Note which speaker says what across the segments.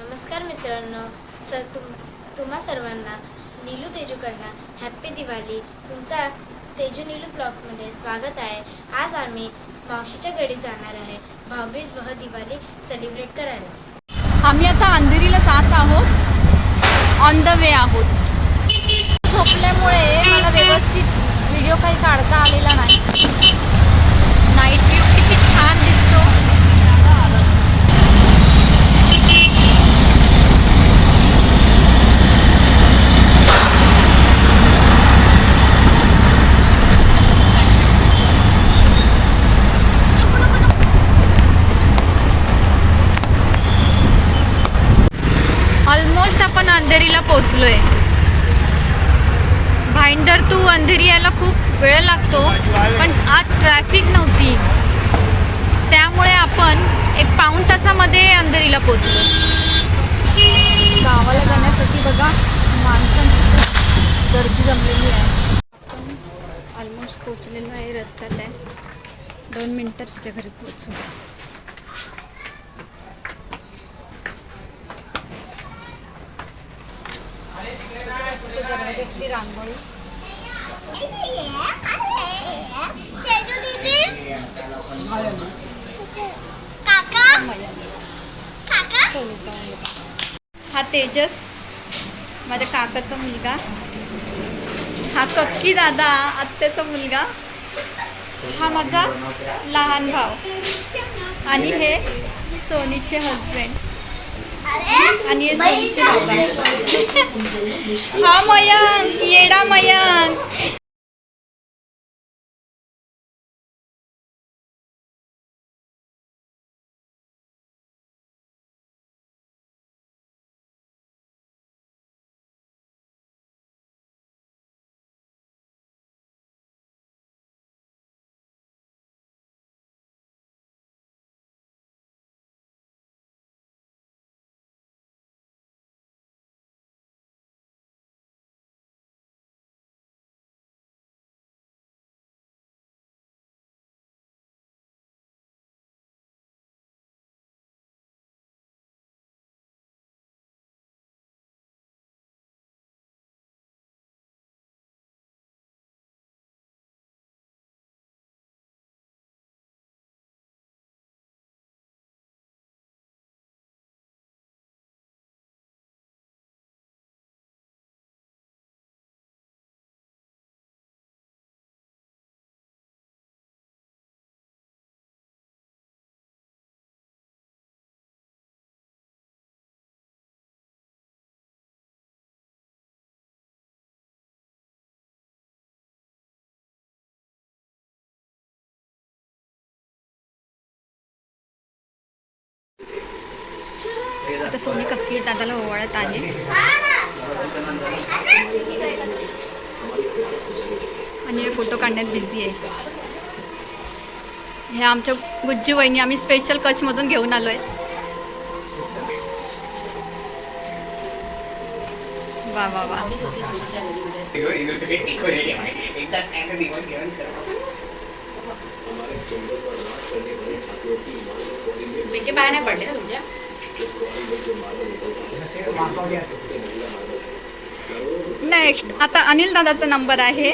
Speaker 1: नमस्कार मित्रांनो सर तुम तुम्हा सर्वांना नीलू तेजूकडनं हॅप्पी दिवाळी तुमचा तेजू नीलू ब्लॉग्समध्ये स्वागत आहे. आज आम्ही मावशीच्या घरी जाणार आहे. भाऊबीज वह दिवाळी सेलिब्रेट करायला.
Speaker 2: आम्ही आता अंधेरीला जात आहोत. ऑन द वे आहोत. झोपल्यामुळे मला व्यवस्थित व्हिडिओ काही काढता आलेला नाही. आपण अंधेरीला पोहोचलोय. भाईंदर तू अंधेरी यायला खूप वेळ लागतो पण आज ट्रॅफिक नव्हती. त्यामुळे आपण एक पाऊण तासामध्ये अंधेरीला पोचलो गावाला जाण्यासाठी बघा माणसांची गर्दी जमलेली आहे. ऑलमोस्ट पोचलेलो आहे रस्त्यात आहे. दोन मिनटात तिच्या घरी पोचू रांगोळी. हा तेजस माझ्या काकाचा मुलगा. हा कक्की दादा आत्याचा मुलगा. हा माझा लहान भाव आणि हे सोनीचे हजबंड आणि हे हा मयंक येडा मयंक. आता सोनी कक्की दादाला ओवाळत आहे. आणि हे फोटो काढण्यात बिझी आहे. हे आमच्या गुज्जू वहिनी आम्ही स्पेशल कचमधून घेऊन आलो आहे वा वा.
Speaker 3: वा बाहेर नाही पडले ना तुमच्या?
Speaker 2: नेक्स्ट आता अनिल दादाचा नंबर आहे.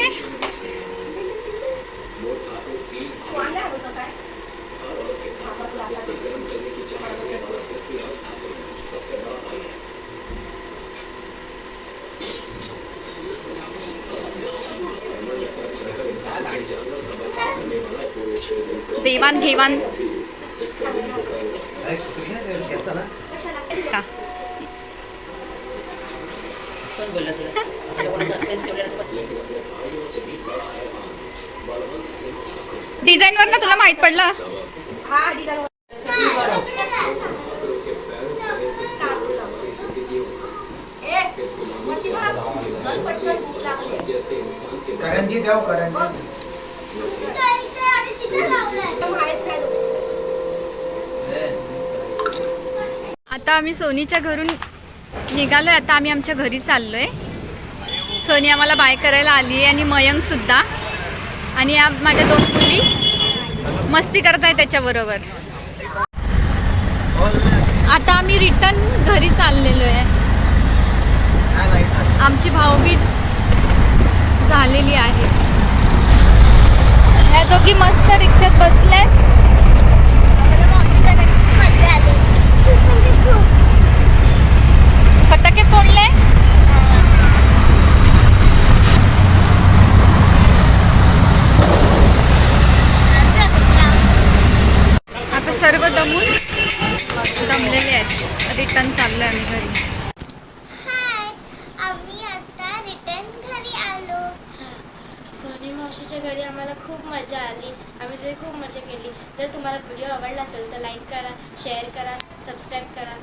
Speaker 2: देवाण घेवाण. का
Speaker 3: तुला
Speaker 2: डिझाईनवर ना तुला माहीत पडलं.
Speaker 4: करंजी देव करंजी.
Speaker 2: आता आम्ही सोनीच्या घरून निघालो आहे आता आम्ही आमच्या घरी चाललो आहे सोनी आम्हाला बाय करायला आली आहे आणि मयंगसुद्धा आणि या माझ्या दोन मुली मस्ती करत आहे त्याच्याबरोबर. आता आम्ही रिटर्न घरी चाललेलो आहे आमची भाऊबीज झालेली आहे. ह्या दोघी मस्त रिक्षात बसल्यात. सर्व दमून दमलेले आहेत. रिटर्न चाललोय आम्ही घरी.
Speaker 5: हाय आम्ही आता रिटर्न घरी आलो.
Speaker 1: सोनी मावशीच्या घरी आम्हाला खूप मजा आली. आम्ही तिथे खूप मजा केली. जर तुम्हाला व्हिडिओ आवडला असेल तर लाईक करा शेअर करा सबस्क्राईब करा.